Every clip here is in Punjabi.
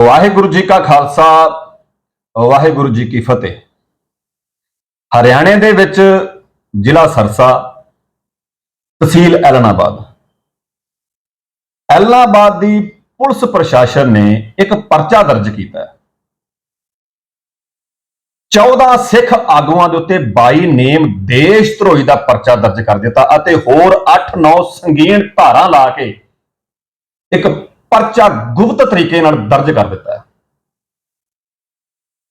ਵਾਹਿਗੁਰੂ ਜੀ ਕਾ ਖਾਲਸਾ, ਵਾਹਿਗੁਰੂ ਜੀ ਕੀ ਫਤਿਹ। ਹਰਿਆਣੇ ਦੇ ਵਿੱਚ ਜ਼ਿਲ੍ਹਾ ਸਰਸਾ, ਤਹਿਸੀਲ ਐਲਨਾਬਾਦ। ਐਲਨਾਬਾਦ ਦੀ ਪੁਲਿਸ ਪ੍ਰਸ਼ਾਸਨ ਨੇ ਇੱਕ ਪਰਚਾ ਦਰਜ ਕੀਤਾ ਹੈ। 14 ਸਿੱਖ ਆਗੂਆਂ ਦੇ ਉੱਤੇ 22 ਨੇਮ ਦੇਸ਼ ਧਰੋਹੀ ਦਾ ਪਰਚਾ ਦਰਜ ਕਰ ਦਿੱਤਾ ਅਤੇ ਹੋਰ 8-9 ਸੰਗੀਨ ਧਾਰਾਂ ਲਾ ਕੇ ਇੱਕ ਪਰਚਾ ਗੁਪਤ ਤਰੀਕੇ ਨਾਲ ਦਰਜ ਕਰ ਦਿੱਤਾ ਹੈ।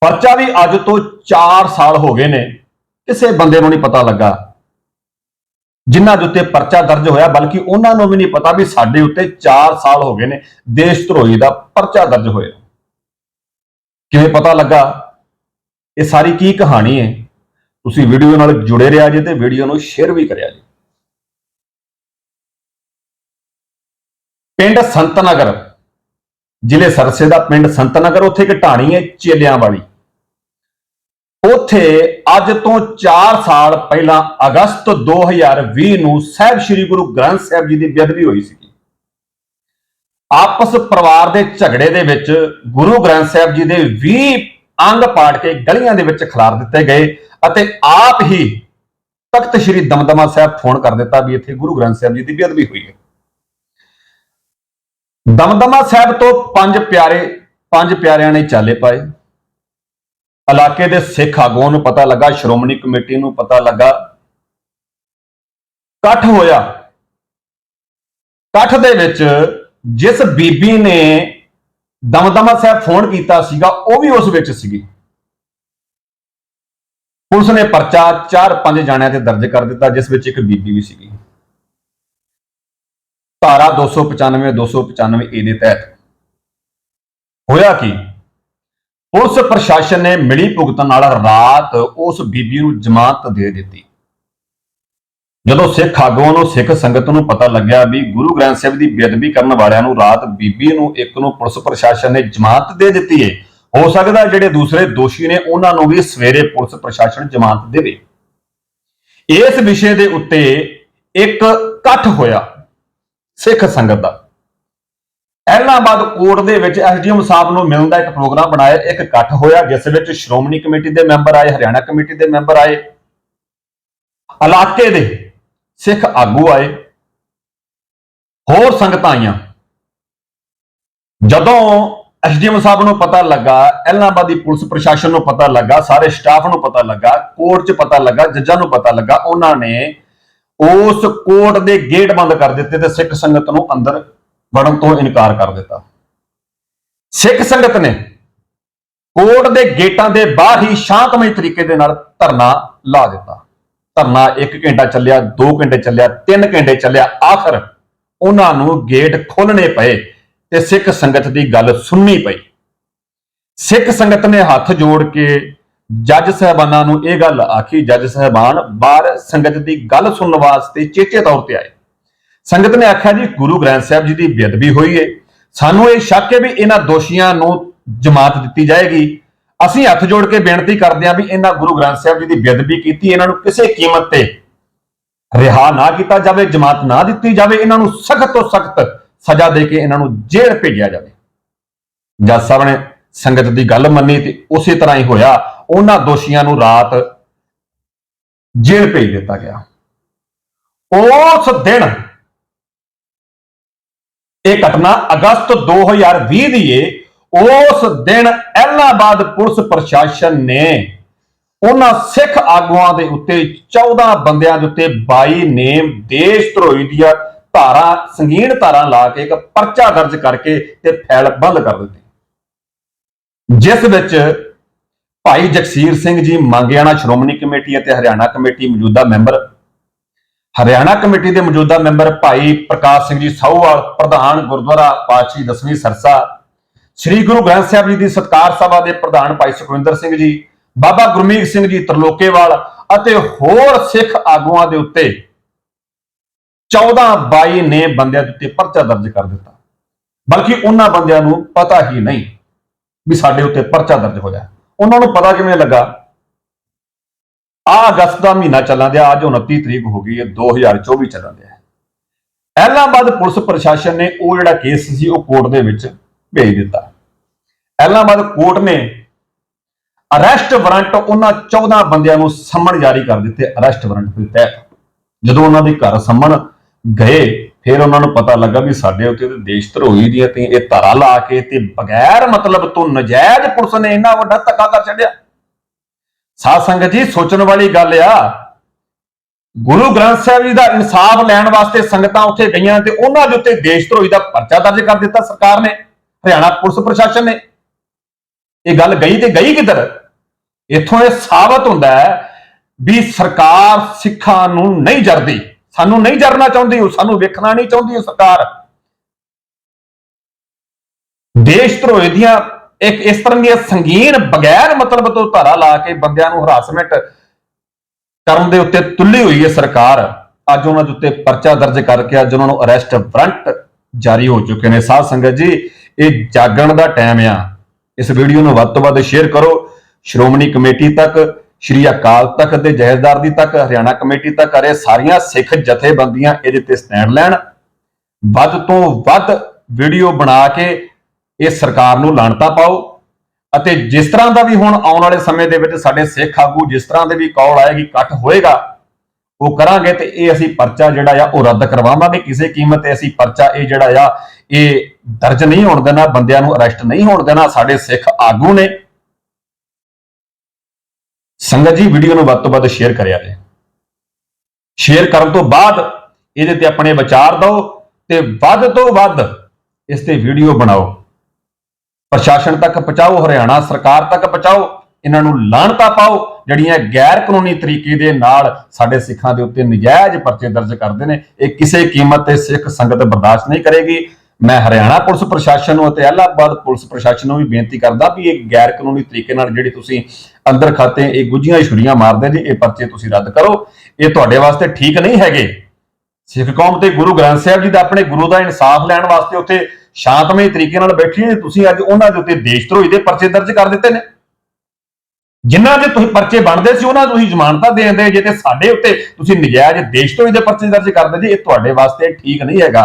ਪਰਚਾ ਵੀ ਅੱਜ ਤੋਂ 4 ਸਾਲ ਹੋ ਗਏ ਨੇ। ਕਿਸੇ ਬੰਦੇ ਨੂੰ ਨਹੀਂ ਪਤਾ ਲੱਗਾ। ਜਿਨ੍ਹਾਂ ਦੇ ਉੱਤੇ ਪਰਚਾ ਦਰਜ ਹੋਇਆ, ਬਲਕਿ ਉਹਨਾਂ ਨੂੰ ਵੀ ਨਹੀਂ ਪਤਾ ਵੀ ਸਾਡੇ ਉੱਤੇ 4 ਸਾਲ ਹੋ ਗਏ ਨੇ, ਦੇਸ਼ ਧਰੋਹੀ ਦਾ ਪਰਚਾ ਦਰਜ ਹੋਇਆ। ਕਿਵੇਂ ਪਤਾ ਲੱਗਾ? ਇਹ ਸਾਰੀ ਕੀ ਕਹਾਣੀ ਹੈ? ਤੁਸੀਂ ਵੀਡੀਓ ਨਾਲ ਜੁੜੇ ਰਿਹਾ ਜੇ ਤੇ ਵੀਡੀਓ ਨੂੰ ਸ਼ੇਅਰ ਵੀ ਕਰਿਆ ਜੀ। ਪਿੰਡ ਸੰਤਨਗਰ। ਜ਼ਿਲ੍ਹੇ ਸਰਸੇ ਦਾ ਪਿੰਡ ਸੰਤਨਗਰ, ਉੱਥੇ ਇੱਕ ਢਾਣੀ ਹੈ, ਚੇਲਿਆਂ ਵਾਲੀ। ਉੱਥੇ ਅੱਜ ਤੋਂ 4 ਸਾਲ ਪਹਿਲਾਂ ਅਗਸਤ 2020 ਨੂੰ ਸਾਹਿਬ ਸ੍ਰੀ ਗੁਰੂ ਗ੍ਰੰਥ ਸਾਹਿਬ ਜੀ ਦੀ ਬੇਅਦਬੀ ਹੋਈ ਸੀ ਆਪਸ ਪਰਿਵਾਰ ਦੇ ਝਗੜੇ ਦੇ ਵਿੱਚ ਗੁਰੂ ਗ੍ਰੰਥ ਸਾਹਿਬ ਜੀ ਦੇ 20 ਅੰਗ ਪਾੜ ਕੇ ਗਲੀਆਂ ਦੇ ਵਿੱਚ ਖਿਲਾਰ ਦਿੱਤੇ ਗਏ ਅਤੇ ਆਪ ਹੀ ਤਖਤ ਸ੍ਰੀ ਦਮਦਮਾ ਸਾਹਿਬ ਫੋਨ ਕਰ ਦਿੱਤਾ ਵੀ ਇੱਥੇ ਗੁਰੂ ਗ੍ਰੰਥ ਸਾਹਿਬ ਜੀ ਦੀ ਬੇਅਦਬੀ ਹੋਈ ਹੈ। ਦਮਦਮਾ ਸਾਹਿਬ ਤੋਂ ਪੰਜ ਪਿਆਰੇ, ਪੰਜ ਪਿਆਰਿਆਂ ਨੇ ਚਾਲੇ ਪਾਏ। ਇਲਾਕੇ ਦੇ ਸਿੱਖ ਆਗੂਆਂ ਨੂੰ ਪਤਾ ਲੱਗਾ, ਸ਼੍ਰੋਮਣੀ ਕਮੇਟੀ ਨੂੰ ਪਤਾ ਲੱਗਾ। ਇਕੱਠ ਹੋਇਆ। ਇਕੱਠ ਦੇ ਵਿੱਚ ਜਿਸ ਬੀਬੀ ਨੇ ਦਮਦਮਾ ਸਾਹਿਬ ਫੋਨ ਕੀਤਾ ਸੀਗਾ, ਉਹ ਵੀ ਉਸ ਵਿੱਚ ਸੀਗੀ। ਪੁਲਿਸ ਨੇ ਪਰਚਾ 4-5 ਜਾਣਿਆਂ ਤੇ ਦਰਜ ਕਰ ਦਿੱਤਾ, ਜਿਸ ਵਿੱਚ ਇੱਕ ਬੀਬੀ ਵੀ ਸੀਗੀ। ਧਾਰਾ 295 295 ਏ ਦੇ ਤਹਿਤ ਹੋਇਆ ਕੀ? ਪੁਲਿਸ ਪ੍ਰਸ਼ਾਸਨ ਨੇ ਮਿਲੀ ਭੁਗਤਣ ਨਾਲ ਰਾਤ ਉਸ ਬੀਬੀ ਨੂੰ ਜ਼ਮਾਨਤ ਦੇ ਦਿੱਤੀ। ਜਦੋਂ ਸਿੱਖ ਆਗੂਆਂ ਨੂੰ, ਸਿੱਖ ਸੰਗਤ ਨੂੰ ਪਤਾ ਲੱਗਿਆ ਵੀ ਗੁਰੂ ਗ੍ਰੰਥ ਸਾਹਿਬ ਦੀ ਬੇਅਦਬੀ ਕਰਨ ਵਾਲਿਆਂ ਨੂੰ ਰਾਤ ਬੀਬੀ ਨੂੰ ਇੱਕ ਨੂੰ ਪੁਲਿਸ ਪ੍ਰਸ਼ਾਸਨ ਨੇ ਜ਼ਮਾਨਤ ਦੇ ਦਿੱਤੀ ਹੈ ਹੋ ਸਕਦਾ ਜਿਹੜੇ ਦੂਸਰੇ ਦੋਸ਼ੀ ਨੇ ਉਹਨਾਂ ਨੂੰ ਵੀ ਸਵੇਰੇ ਪੁਲਿਸ ਪ੍ਰਸ਼ਾਸਨ ਜ਼ਮਾਨਤ ਦੇਵੇ। ਇਸ ਵਿਸ਼ੇ ਦੇ ਉੱਤੇ ਇੱਕ ਇਕੱਠ ਹੋਇਆ। ਸਿੱਖ ਸੰਗਤ ਦਾ। ਐਲਾਹਾਬਾਦ ਕੋਰਟ ਦੇ ਵਿੱਚ ਐਸਡੀਐਮ ਸਾਹਿਬ ਨੂੰ ਮਿਲਣ ਦਾ ਇੱਕ ਪ੍ਰੋਗਰਾਮ ਬਣਾਇਆ, ਇੱਕ ਇਕੱਠ ਹੋਇਆ, ਜਿਸ ਵਿੱਚ ਸ਼੍ਰੋਮਣੀ ਕਮੇਟੀ ਦੇ ਮੈਂਬਰ ਆਏ, ਹਰਿਆਣਾ ਕਮੇਟੀ ਦੇ ਮੈਂਬਰ ਆਏ, ਇਲਾਕੇ ਦੇ ਸਿੱਖ ਆਗੂ ਆਏ, ਹੋਰ ਸੰਗਤਾਂ ਆਈਆਂ। ਜਦੋਂ ਐਸਡੀਐਮ ਸਾਹਿਬ ਨੂੰ ਪਤਾ ਲੱਗਾ ਐਲਾਹਾਬਾਦ ਪੁਲਿਸ ਪ੍ਰਸ਼ਾਸਨ ਨੂੰ ਪਤਾ ਲੱਗਾ, ਸਾਰੇ ਸਟਾਫ ਨੂੰ ਪਤਾ ਲੱਗਾ, ਕੋਰਟ 'ਚ ਪਤਾ ਲੱਗਾ, ਜੱਜਾਂ ਨੂੰ ਪਤਾ ਲੱਗਾ, ਉਹਨਾਂ ਨੇ ਉਸ ਕੋਟ ਦੇ ਗੇਟ ਬੰਦ ਕਰ ਦਿੱਤੇ ਤੇ ਸਿੱਖ ਸੰਗਤ ਨੂੰ ਅੰਦਰ ਵੜਨ ਤੋਂ ਇਨਕਾਰ ਕਰ ਦਿੱਤਾ। ਸਿੱਖ ਸੰਗਤ ਨੇ ਕੋਟ ਦੇ ਗੇਟਾਂ ਦੇ ਬਾਹਰ ਹੀ ਸ਼ਾਂਤਮਈ ਤਰੀਕੇ ਦੇ ਨਾਲ ਧਰਨਾ ਲਾ ਦਿੱਤਾ। ਧਰਨਾ 1 ਘੰਟਾ ਚੱਲਿਆ 2 ਘੰਟੇ ਚੱਲਿਆ 3 ਘੰਟੇ ਚੱਲਿਆ, ਆਖਰ ਉਹਨਾਂ ਨੂੰ ਗੇਟ ਖੋਲਣੇ ਪਏ ਤੇ ਸਿੱਖ ਸੰਗਤ ਦੀ ਗੱਲ ਸੁਣਨੀ ਪਈ। ਸਿੱਖ ਸੰਗਤ ਨੇ ਹੱਥ ਜੋੜ ਕੇ ਜੱਜ ਸਹਿਬਾਨਾਂ ਨੂੰ ਇਹ ਗੱਲ ਆਖੀ, ਜੱਜ ਸਹਿਬਾਨ ਬਾਹਰ ਸੰਗਤ ਦੀ ਗੱਲ ਸੁਣਨ ਵਾਸਤੇ ਚੇਚੇ ਤੌਰ ਤੇ ਆਏ। ਸੰਗਤ ਨੇ ਆਖਿਆ ਜੀ, ਗੁਰੂ ਗ੍ਰੰਥ ਸਾਹਿਬ ਜੀ ਦੀ ਬੇਅਦਬੀ ਹੋਈ ਹੈ ਸਾਨੂੰ ਇਹ ਸ਼ੱਕ ਹੈ ਵੀ ਇਹਨਾਂ ਦੋਸ਼ੀਆਂ ਨੂੰ ਜਮਾਤ ਦਿੱਤੀ ਜਾਏਗੀ। ਅਸੀਂ ਹੱਥ ਜੋੜ ਕੇ ਬੇਨਤੀ ਕਰਦੇ ਹਾਂ ਵੀ ਇਹਨਾਂ ਗੁਰੂ ਗ੍ਰੰਥ ਸਾਹਿਬ ਜੀ ਦੀ ਬੇਅਦਬੀ ਕੀਤੀ, ਇਹਨਾਂ ਨੂੰ ਕਿਸੇ ਕੀਮਤ ਤੇ ਰਿਹਾ ਨਾ ਕੀਤਾ ਜਾਵੇ, ਜਮਾਤ ਨਾ ਦਿੱਤੀ ਜਾਵੇ, ਇਹਨਾਂ ਨੂੰ ਸਖਤ ਤੋਂ ਸਖਤ ਸਜ਼ਾ ਦੇ ਕੇ ਇਹਨਾਂ ਨੂੰ ਜੇਲ੍ਹ ਭੇਜਿਆ ਜਾਵੇ। ਜੱਜ ਸਾਹਿਬ ਨੇ ਸੰਗਤ ਦੀ ਗੱਲ ਮੰਨੀ ਤੇ ਉਸੇ ਤਰ੍ਹਾਂ ਹੀ ਹੋਇਆ। ਉਹਨਾਂ ਦੋਸ਼ੀਆਂ ਨੂੰ ਰਾਤ ਜੇਲ੍ਹ ਭੇਜ ਦਿੱਤਾ ਗਿਆ। ਉਸ ਦਿਨ ਇਹ ਘਟਨਾ ਅਗਸਤ 2020 ਦੀ ਏ। ਉਸ ਦਿਨ ਐਲਾਹਾਬਾਦ ਪੁਲਿਸ ਪ੍ਰਸ਼ਾਸਨ ਨੇ ਉਹਨਾਂ ਸਿੱਖ ਆਗੂਆਂ ਦੇ ਉੱਤੇ 14 ਬੰਦਿਆਂ ਦੇ ਉੱਤੇ 22 ਨੇਮ ਦੇਸ਼ ਧਰੋਹੀ ਦੀਆਂ ਧਾਰਾਂ, ਸੰਗੀਨ ਧਾਰਾਂ ਲਾ ਕੇ ਇੱਕ ਪਰਚਾ ਦਰਜ ਕਰਕੇ ਤੇ ਫੈਲ ਬੰਦ ਕਰ ਦਿੱਤੀ। ਜਿਸ ਵਿੱਚ ਭਾਈ ਜਗਸੀਰ ਸਿੰਘ ਜੀ ਮੰਗਿਆਣਾ ਸ਼੍ਰੋਮਣੀ ਕਮੇਟੀ ਅਤੇ ਹਰਿਆਣਾ ਕਮੇਟੀ ਮੌਜੂਦਾ ਮੈਂਬਰ। ਹਰਿਆਣਾ ਕਮੇਟੀ ਦੇ ਮੌਜੂਦਾ ਮੈਂਬਰ ਭਾਈ ਪ੍ਰਕਾਸ਼ ਸਿੰਘ ਜੀ ਸਾਹੂਵਾਲ, ਪ੍ਰਧਾਨ ਗੁਰਦੁਆਰਾ ਪਾਤਸ਼ਾਹੀ ਦਸਵੀਂ ਸਰਸਾ, ਸ੍ਰੀ ਗੁਰੂ ਗ੍ਰੰਥ ਸਾਹਿਬ ਜੀ ਦੀ ਸਤਕਾਰ ਸਭਾ ਦੇ ਪ੍ਰਧਾਨ ਭਾਈ ਸੁਖਵਿੰਦਰ ਸਿੰਘ ਜੀ, ਬਾਬਾ ਗੁਰਮੀਤ ਸਿੰਘ ਜੀ ਤਰਲੋਕੇਵਾਲ ਅਤੇ ਹੋਰ ਸਿੱਖ ਆਗੂਆਂ ਦੇ ਉੱਤੇ 14 22 ਨੇ ਬੰਦਿਆਂ ਦੇ ਉੱਤੇ ਪਰਚਾ ਦਰਜ ਕਰ ਦਿੱਤਾ। ਬਲਕਿ ਉਹਨਾਂ ਬੰਦਿਆਂ ਨੂੰ ਪਤਾ ਹੀ ਨਹੀਂ ਵੀ ਸਾਡੇ ਉੱਤੇ ਪਰਚਾ ਦਰਜ ਹੋਇਆ। ਉਹਨਾਂ ਨੂੰ ਪਤਾ ਕਿਵੇਂ ਲੱਗਾ? ਆ ਅਗਸਤ ਦਾ ਮਹੀਨਾ ਚੱਲਣ ਦਿਆ, ਅੱਜ 29 ਤਰੀਕ ਹੋ ਗਈ ਹੈ 2024 ਚੱਲਾਂ ਦਿਆ। ਐਲਾਹਾਬਾਦ ਪੁਲਿਸ ਪ੍ਰਸ਼ਾਸਨ ਨੇ ਉਹ ਜਿਹੜਾ ਕੇਸ ਸੀ, ਉਹ ਕੋਰਟ ਦੇ ਵਿੱਚ ਭੇਜ ਦਿੱਤਾ। ਐਲਾਹਾਬਾਦ ਕੋਰਟ ਨੇ ਅਰੈਸਟ ਵਾਰੰਟ ਉਹਨਾਂ 14 ਬੰਦਿਆਂ ਨੂੰ ਸੰਮਣ ਜਾਰੀ ਕਰ ਦਿੱਤੇ, ਅਰੈਸਟ ਵਾਰੰਟ ਦੇ ਤਹਿਤ। ਜਦੋਂ ਉਹਨਾਂ ਦੇ ਘਰ ਸੰਮਣ ਗਏ ਫਿਰ ਉਹਨਾਂ ਨੂੰ ਪਤਾ ਲੱਗਾ ਵੀ ਸਾਡੇ ਉੱਤੇ ਤੇ ਦੇਸ਼ ਧਰੋਹੀ ਦੀਆਂ ਤੇ ਇਹ ਧਾਰਾ ਲਾ ਕੇ ਤੇ ਬਗੈਰ ਮਤਲਬ ਤੋਂ ਨਜਾਇਜ਼ ਪੁਲਿਸ ਨੇ ਇੰਨਾ ਵੱਡਾ ਧੱਕਾ ਕਰ ਛੱਡਿਆ। ਸਾਧ ਸੰਗਤ ਜੀ, ਸੋਚਣ ਵਾਲੀ ਗੱਲ ਆ, ਗੁਰੂ ਗ੍ਰੰਥ ਸਾਹਿਬ ਜੀ ਦਾ ਇਨਸਾਫ ਲੈਣ ਵਾਸਤੇ ਸੰਗਤਾਂ ਉੱਥੇ ਗਈਆਂ ਤੇ ਉਹਨਾਂ ਦੇ ਉੱਤੇ ਦੇਸ਼ ਧਰੋਹੀ ਦਾ ਪਰਚਾ ਦਰਜ ਕਰ ਦਿੱਤਾ ਸਰਕਾਰ ਨੇ, ਹਰਿਆਣਾ ਪੁਲਿਸ ਪ੍ਰਸ਼ਾਸਨ ਨੇ। ਇਹ ਗੱਲ ਗਈ ਤੇ ਗਈ ਕਿੱਧਰ? ਇੱਥੋਂ ਇਹ ਸਾਬਤ ਹੁੰਦਾ ਹੈ ਵੀ ਸਰਕਾਰ ਸਿੱਖਾਂ ਨੂੰ ਨਹੀਂ ਜਰਦੀ। ਸਾਨੂੰ ਨਹੀਂ ਜਰਨਾ ਚਾਹੁੰਦੀ, ਉਹ ਸਾਨੂੰ ਵੇਖਣਾ ਨਹੀਂ ਚਾਹੁੰਦੀ ਉਹ ਸਰਕਾਰ। ਦੇਸ਼ ਧਰੋਹੀ ਦੀਆਂ ਇੱਕ ਇਸ ਤਰ੍ਹਾਂ ਦੀਆਂ ਸੰਗੀਨ ਬਗੈਰ ਮਤਲਬ ਤੋਂ ਧਾਰਾ ਲਾ ਕੇ ਬੰਦਿਆਂ ਨੂੰ ਹਰਾਸਮੈਂਟ ਕਰਨ ਦੇ ਉੱਤੇ ਤੁੱਲੀ ਹੋਈ ਹੈ ਸਰਕਾਰ। ਅੱਜ ਉਹਨਾਂ ਦੇ ਉੱਤੇ ਪਰਚਾ ਦਰਜ ਕਰਕੇ ਅੱਜ ਉਹਨਾਂ ਨੂੰ ਅਰੈਸਟ ਵਾਰੰਟ ਜਾਰੀ ਹੋ ਚੁੱਕੇ ਨੇ। ਸਾਧ ਸੰਗਤ ਜੀ, ਇਹ ਜਾਗਣ ਦਾ ਟਾਈਮ ਆ। ਇਸ ਵੀਡੀਓ ਨੂੰ ਵੱਧ ਤੋਂ ਵੱਧ ਸ਼ੇਅਰ ਕਰੋ। ਸ਼੍ਰੋਮਣੀ ਕਮੇਟੀ ਤੱਕ ਸ਼੍ਰੀ ਅਕਾਲ ਤਖਤ ਦੇ ਜਹੇਦਾਰ ਦੀ ਤੱਕ, ਹਰਿਆਣਾ ਕਮੇਟੀ ਤੱਕ, ਅਰੇ ਸਾਰੀਆਂ ਸਿੱਖ ਜਥੇਬੰਦੀਆਂ ਇਹਦੇ ਤੇ ਸਟੈਂਡ ਲੈਣ। ਵੱਧ ਤੋਂ ਵੱਧ ਵੀਡੀਓ ਬਣਾ ਕੇ ਇਹ ਸਰਕਾਰ ਨੂੰ ਲਾਣਤਾ ਪਾਓ। ਅਤੇ ਜਿਸ ਤਰ੍ਹਾਂ ਦਾ ਵੀ ਹੁਣ ਆਉਣ ਵਾਲੇ ਸਮੇਂ ਦੇ ਵਿੱਚ ਸਾਡੇ ਸਿੱਖ ਆਗੂ ਜਿਸ ਤਰ੍ਹਾਂ ਦੇ ਵੀ ਕੌਲ ਆਏਗੀ ਇਕੱਠ ਹੋਏਗਾ, ਉਹ ਕਰਾਂਗੇ ਤੇ ਇਹ ਅਸੀਂ ਪਰਚਾ ਜਿਹੜਾ ਆ, ਉਹ ਰੱਦ ਕਰਵਾਵਾਂਗੇ। ਕਿਸੇ ਕੀਮਤ ਤੇ ਅਸੀਂ ਪਰਚਾ ਇਹ ਜਿਹੜਾ ਆ, ਇਹ ਦਰਜ ਨਹੀਂ ਹੋਣ ਦੇਣਾ, ਬੰਦਿਆਂ ਨੂੰ ਅਰੈਸਟ ਨਹੀਂ ਹੋਣ ਦੇਣਾ ਸਾਡੇ ਸਿੱਖ ਆਗੂ ਨੇ। ਸੰਗਤ ਜੀ ਵੀਡੀਓ ਨੂੰ ਵੱਧ ਤੋਂ ਵੱਧ ਸ਼ੇਅਰ ਕਰਿਆ ਜੇ ਸ਼ੇਅਰ ਕਰਨ ਤੋਂ ਬਾਅਦ ਇਹਦੇ ਤੇ ਆਪਣੇ ਵਿਚਾਰ ਦਿਓ ਤੇ ਵੱਧ ਤੋਂ ਵੱਧ ਇਸ ਤੇ ਵੀਡੀਓ ਬਣਾਓ। ਪ੍ਰਸ਼ਾਸਨ ਤੱਕ ਪਹੁੰਚਾਓ, ਹਰਿਆਣਾ ਸਰਕਾਰ ਤੱਕ ਪਹੁੰਚਾਓ, ਇਹਨਾਂ ਨੂੰ ਲਾਣਤਾ ਪਾਓ, ਜਿਹੜੀਆਂ ਗੈਰ ਕਾਨੂੰਨੀ ਤਰੀਕੇ ਦੇ ਨਾਲ ਸਾਡੇ ਸਿੱਖਾਂ ਦੇ ਉੱਤੇ ਨਜਾਇਜ਼ ਪਰਚੇ ਦਰਜ ਕਰਦੇ ਨੇ, ਇਹ ਕਿਸੇ ਕੀਮਤ ਤੇ ਸਿੱਖ ਸੰਗਤ ਬਰਦਾਸ਼ਤ ਨਹੀਂ ਕਰੇਗੀ। ਮੈਂ ਹਰਿਆਣਾ ਪੁਲਿਸ ਪ੍ਰਸ਼ਾਸਨ ਨੂੰ ਅਤੇ ਇਲਾਹਾਬਾਦ ਪੁਲਿਸ ਪ੍ਰਸ਼ਾਸਨ ਨੂੰ ਵੀ ਬੇਨਤੀ ਕਰਦਾ ਵੀ ਇਹ ਗੈਰ ਕਾਨੂੰਨੀ ਤਰੀਕੇ ਨਾਲ ਜਿਹੜੀ ਤੁਸੀਂ ਅੰਦਰ ਖਾਤੇ ਇਹ ਗੁੱਝੀਆਂ ਛੁਰੀਆਂ ਮਾਰਦੇ ਜੀ ਇਹ ਪਰਚੇ ਤੁਸੀਂ ਰੱਦ ਕਰੋ। ਇਹ ਤੁਹਾਡੇ ਵਾਸਤੇ ਠੀਕ ਨਹੀਂ ਹੈਗੇ। ਸਿੱਖ ਕੌਮ ਤੇ ਗੁਰੂ ਗ੍ਰੰਥ ਸਾਹਿਬ ਜੀ ਦਾ ਆਪਣੇ ਗੁਰੂ ਦਾ ਇਨਸਾਫ ਲੈਣ ਵਾਸਤੇ ਉੱਥੇ ਸ਼ਾਂਤਮਈ ਤਰੀਕੇ ਨਾਲ ਬੈਠੀ ਨੇ, ਤੁਸੀਂ ਅੱਜ ਉਹਨਾਂ ਦੇ ਉੱਤੇ ਦੇਸ਼ ਧਰੋਹੀ ਦੇ ਪਰਚੇ ਦਰਜ ਕਰ ਦਿੱਤੇ ਨੇ। ਜਿਨ੍ਹਾਂ ਦੇ ਤੁਸੀਂ ਪਰਚੇ ਬਣਦੇ ਸੀ, ਉਹਨਾਂ ਨੂੰ ਤੁਸੀਂ ਜ਼ਮਾਨਤਾਂ ਦੇ ਜੇ ਤੇ ਸਾਡੇ ਉੱਤੇ ਤੁਸੀਂ ਨਜਾਇਜ਼ ਦੇਸ਼ ਧਰੋਹੀ ਦੇ ਪਰਚੇ ਦਰਜ ਕਰਦੇ ਜੀ, ਇਹ ਤੁਹਾਡੇ ਵਾਸਤੇ ਠੀਕ ਨਹੀਂ ਹੈਗਾ।